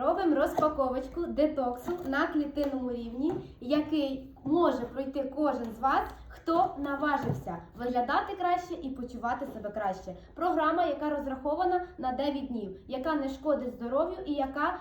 Робимо розпаковочку детоксу на клітинному рівні, який може пройти кожен з вас, хто наважився виглядати краще і почувати себе краще. Програма, яка розрахована на 9 днів, яка не шкодить здоров'ю і яка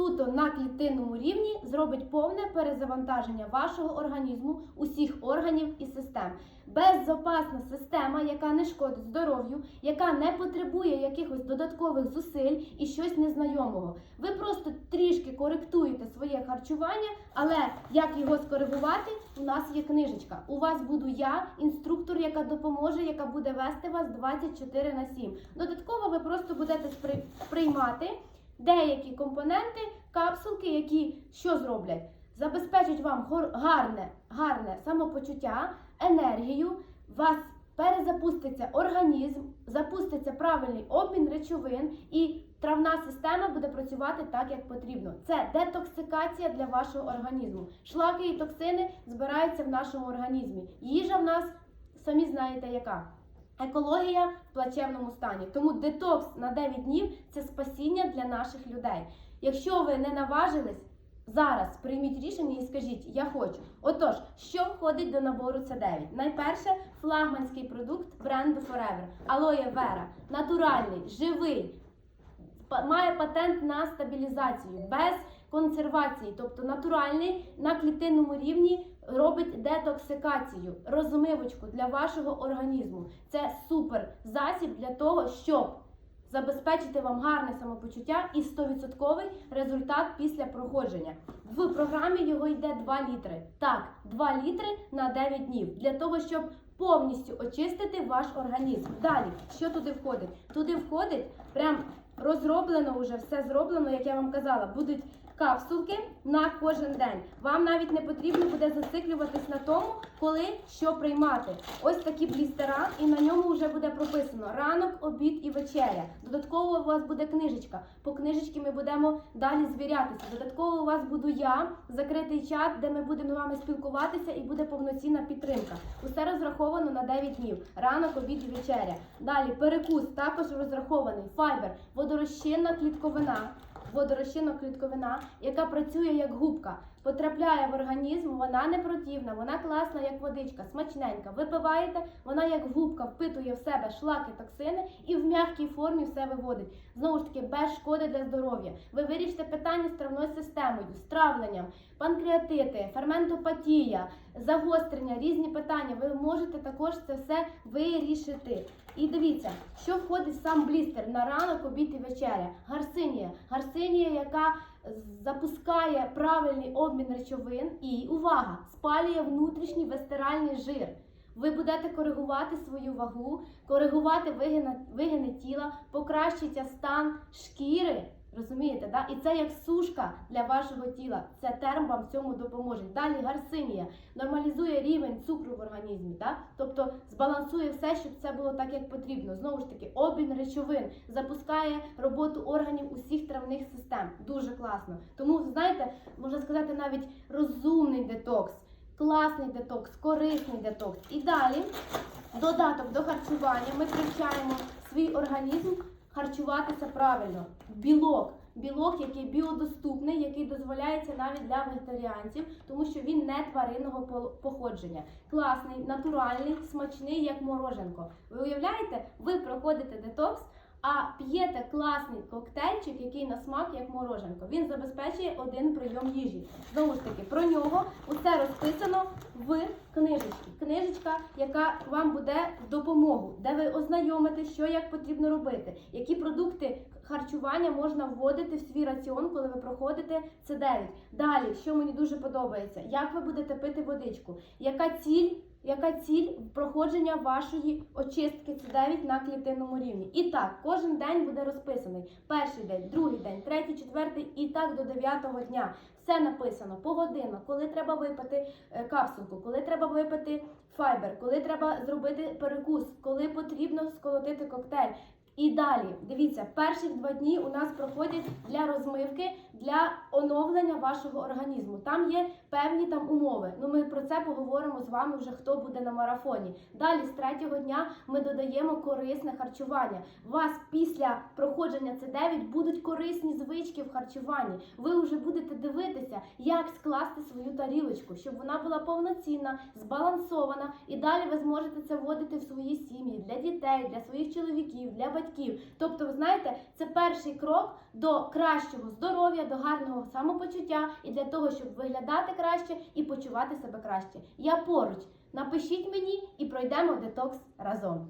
суто на клітинному рівні зробить повне перезавантаження вашого організму, усіх органів і систем. Безопасна система, яка не шкодить здоров'ю, яка не потребує якихось додаткових зусиль і щось незнайомого. Ви просто трішки коректуєте своє харчування, але як його скоригувати, у нас є книжечка. У вас буду я, інструктор, яка допоможе, яка буде вести вас 24 на 7. Додатково ви просто будете спри- приймати деякі компоненти, капсулки, які що зроблять? Забезпечать вам гарне, гарне самопочуття, енергію, вас перезапуститься організм, запуститься правильний обмін речовин і травна система буде працювати так, як потрібно. Це детоксикація для вашого організму. Шлаки і токсини збираються в нашому організмі. Їжа в нас самі знаєте яка. Екологія в плачевному стані. Тому детокс на 9 днів це спасіння для наших людей. Якщо ви не наважились, зараз прийміть рішення і скажіть, я хочу. Отож, що входить до набору С9? Найперше флагманський продукт бренду Forever. Алоє Вера. Натуральний, живий, має патент на стабілізацію без консервації, тобто натуральний на клітинному рівні робить детоксикацію, розмивочку для вашого організму. Це супер засіб для того, щоб забезпечити вам гарне самопочуття і 100% результат після проходження. В програмі його йде 2 літри. Так, 2 літри на 9 днів для того, щоб повністю очистити ваш організм. Далі, що туди входить? Туди входить прям розроблено вже все зроблено, як я вам казала, будуть капсулки на кожен день. Вам навіть не потрібно буде зациклюватись на тому, коли що приймати. Ось такі блістера, і на ньому вже буде прописано ранок, обід і вечеря. Додатково у вас буде книжечка. По книжечці ми будемо далі звірятися. Додатково у вас буду я, закритий чат, де ми будемо з вами спілкуватися і буде повноцінна підтримка. Усе розраховано на 9 днів. Ранок, обід і вечеря. Далі перекус також розрахований. Файбер, водорозчинна клітковина водорозчинна клітковина, яка працює як губка, потрапляє в організм, вона не противна, вона класна, як водичка, смачненька. Випиваєте, вона як губка впитує в себе шлаки, токсини і в м'якій формі все виводить. Знову ж таки, без шкоди для здоров'я. Ви вирішите питання з травною системою, з травленням, панкреатити, ферментопатія, загострення, різні питання. Ви можете також це все вирішити. І дивіться, що входить сам блістер на ранок, обід і вечеря. Гарсинія. Гарсинія, яка запускає правильний обмін речовин і увага! Спалює внутрішній вестеральний жир. Ви будете коригувати свою вагу, коригувати вигини, вигини тіла, покращиться стан шкіри. Розумієте, да? І це як сушка для вашого тіла. Це терм вам в цьому допоможе. Далі гарсинія нормалізує рівень цукру в організмі, да? тобто збалансує все, щоб це було так, як потрібно. Знову ж таки, обмін речовин запускає роботу органів усіх травних систем. Дуже класно. Тому, знаєте, можна сказати, навіть розумний детокс, класний детокс, корисний детокс. І далі додаток до харчування ми привчаємо свій організм харчуватися правильно. Білок. Білок, який біодоступний, який дозволяється навіть для вегетаріанців, тому що він не тваринного походження. Класний, натуральний, смачний, як мороженко. Ви уявляєте, ви проходите детокс, а п'єте класний коктейльчик, який на смак як мороженко. Він забезпечує один прийом їжі. Знову ж таки, про нього усе розписано в книжечці. Книжечка, яка вам буде в допомогу, де ви ознайомите, що як потрібно робити, які продукти харчування можна вводити в свій раціон, коли ви проходите це 9. Далі, що мені дуже подобається, як ви будете пити водичку, яка ціль. Яка ціль проходження вашої очистки С9 на клітинному рівні? І так, кожен день буде розписаний. Перший день, другий день, третій, четвертий і так до дев'ятого дня. Все написано погодинно, коли треба випити е, капсулку, коли треба випити файбер, коли треба зробити перекус, коли потрібно сколотити коктейль. І далі, дивіться, перші два дні у нас проходять для розмивки, для оновлення вашого організму. Там є певні там умови. Ну ми про це поговоримо з вами вже хто буде на марафоні. Далі з третього дня ми додаємо корисне харчування. У вас після проходження С9 будуть корисні звички в харчуванні. Ви вже будете дивитися, як скласти свою тарілочку, щоб вона була повноцінна, збалансована, і далі ви зможете це вводити в свої сім'ї для дітей, для своїх чоловіків, для батьків. Тобто, ви знаєте, це перший крок до кращого здоров'я, до гарного самопочуття і для того, щоб виглядати краще і почувати себе краще. Я поруч. Напишіть мені і пройдемо детокс разом.